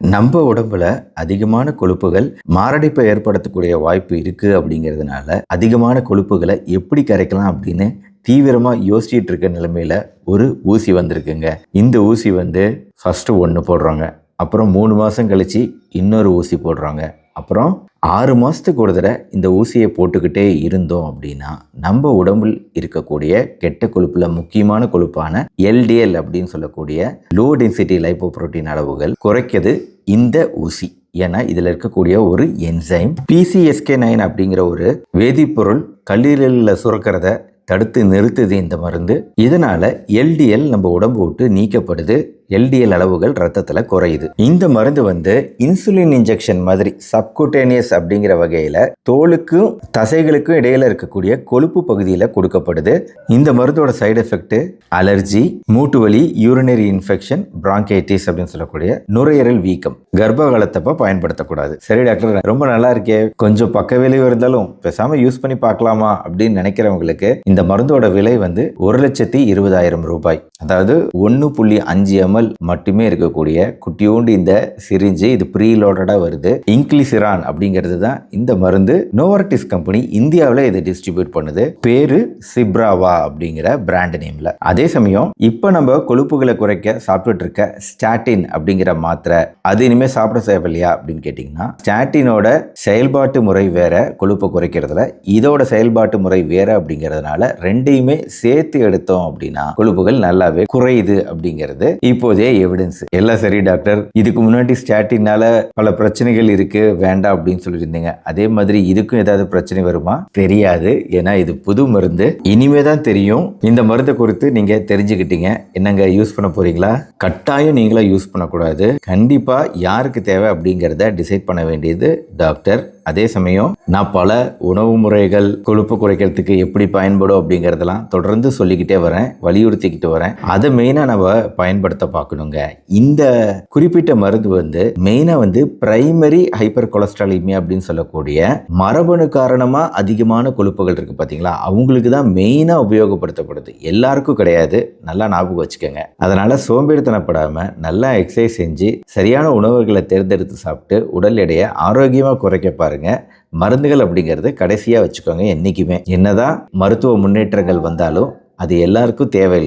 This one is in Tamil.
நம்ம உடம்புல அதிகமான கொழுப்புகள் மாரடைப்பை ஏற்படுத்தக்கூடிய வாய்ப்பு இருக்குது அப்படிங்கிறதுனால அதிகமான கொழுப்புகளை எப்படி கரைக்கலாம் அப்படின்னு தீவிரமாக யோசிச்சுட்டு இருக்க நிலைமையில ஒரு ஊசி வந்திருக்குங்க. இந்த ஊசி வந்து ஃபஸ்ட்டு ஒன்று போடுறாங்க. அப்புறம் மூணு மாதம் கழித்து இன்னொரு ஊசி போடுறாங்க. அப்புறம் ஆறு மாதத்துக்கு ஒரு தடவை இந்த ஊசியை போட்டுக்கிட்டே இருந்தோம் அப்படின்னா நம்ம உடம்பில் இருக்கக்கூடிய கெட்ட கொழுப்பில் முக்கியமான கொழுப்பான எல்டிஎல் அப்படின்னு சொல்லக்கூடிய லோ டென்சிட்டி லைப்போப்ரோட்டீன் அளவுகள் குறைக்கிறது இந்த ஊசி. ஏன்னா இதில் இருக்கக்கூடிய ஒரு என்சைம் பிசிஎஸ்கே நைன் அப்படிங்கிற ஒரு வேதிப்பொருள் கல்லீரலில் சுரக்கிறத தடுத்து நிறுத்துது இந்த மருந்து. இதனால எல்டிஎல் நம்ம உடம்பு விட்டு நீக்கப்படுது. எல்டிஎல் அளவுகள் ரத்தத்தில் குறையுது. இந்த மருந்து வந்து இன்சுலின் இன்ஜெக்ஷன் மாதிரி சப்குட்டேனியஸ் அப்படிங்கிற வகையில் தோலுக்கும் தசைகளுக்கும் இடையில இருக்கக்கூடிய கொழுப்பு பகுதியில் கொடுக்கப்படுது. இந்த மருந்தோட சைடு எஃபெக்ட் அலர்ஜி மூட்டு வலி யூரினரி இன்ஃபெக்ஷன் பிராங்கைட்டிஸ் அப்படின்னு சொல்லக்கூடிய நுரையீரல் வீக்கம். கர்ப்ப காலத்தப்ப பயன்படுத்தக்கூடாது. சரி டாக்டர் ரொம்ப நல்லா இருக்கே. கொஞ்சம் பக்க விளைவு இருந்தாலும் பேசாம யூஸ் பண்ணி பார்க்கலாமா அப்படின்னு நினைக்கிறவங்களுக்கு இந்த மருந்தோட விலை வந்து ஒரு லட்சத்தி இருபதாயிரம் ரூபாய். அதாவது ஒன்று புள்ளி அஞ்சு எம்எல் மட்டுமே இருக்கக்கூடிய குட்டியோண்டு இந்த சிரிஞ்சு இது ப்ரீலோடடாக வருது. இங்கிலிசிரான் அப்படிங்கிறது தான் இந்த மருந்து நோவர்டிஸ் கம்பெனி இந்தியாவில் இதை டிஸ்ட்ரிபியூட் பண்ணுது. பேரு சிப்ராவா அப்படிங்கிற பிராண்ட் நேம்ல அதே சமயம் இப்போ நம்ம கொழுப்புகளை குறைக்க சாப்பிட்டுட்டு இருக்க ஸ்டாட்டின் அப்படிங்கிற மாத்திரை அது இனிமேல் சாப்பிட தேவையில்லையா அப்படின்னு கேட்டிங்கன்னா ஸ்டாட்டினோட செயல்பாட்டு முறை வேற கொழுப்பை குறைக்கிறதுல. இதோட செயல்பாட்டு முறை வேற அப்படிங்கிறதுனால ரெண்டையுமே சேர்த்து எடுத்தோம் அப்படின்னா கொழுப்புகள் நல்லாவே குறையுது அப்படிங்கிறது. இப்போ இப்போதே எவிடன்ஸ் எல்லாம் சரி டாக்டர் இதுக்கு முன்னாடி ஸ்டாட்டினால பல பிரச்சனைகள் இருக்கு வேண்டாம் அப்படின்னு சொல்லியிருந்தீங்க. அதே மாதிரி இதுக்கும் ஏதாவது பிரச்சனை வருமா? தெரியாது. ஏன்னா இது புது மருந்து. இனிமே தான் தெரியும். இந்த மருந்தை குறித்து நீங்க தெரிஞ்சுக்கிட்டீங்க. என்னங்க யூஸ் பண்ண போறீங்களா? கட்டாயம் நீங்களா யூஸ் பண்ணக்கூடாது. கண்டிப்பா யாருக்கு தேவை அப்படிங்கிறத டிசைட் பண்ண வேண்டியது டாக்டர் அதே சமயம் நான் பல உணவு முறைகள் கொழுப்பு குறைக்கிறதுக்கு எப்படி பயன்படும் அப்படிங்கிறதெல்லாம் தொடர்ந்து சொல்லிக்கிட்டே வரேன் வலியுறுத்திக்கிட்டு வரேன். அதை மெயினாக நம்ம பயன்படுத்த பார்க்கணுங்க. இந்த குறிப்பிட்ட மருந்து வந்து மெயினாக வந்து பிரைமரி ஹைப்பர் கொலஸ்ட்ராலிமி அப்படின்னு சொல்லக்கூடிய மரபணு காரணமாக அதிகமான கொழுப்புகள் இருக்குது பார்த்தீங்களா அவங்களுக்கு தான் மெயினாக உபயோகப்படுத்தப்படுது. எல்லாருக்கும் கிடையாது. நல்லா ஞாபகம் வச்சுக்கோங்க. அதனால் சோம்பேறித்தனப்படாமல் நல்லா எக்ஸசைஸ் செஞ்சு சரியான உணவுகளை தேர்ந்தெடுத்து சாப்பிட்டு உடல் எடையை ஆரோக்கியமாக குறைக்க பாருங்க. மருந்துகள் அப்படிங்கிறது கடைசியாக வச்சுக்கோங்க என்றைக்குமே என்னதான் மருத்துவ முன்னேற்றங்கள் வந்தாலும் அது எல்லாருக்கும் தேவையில்லை.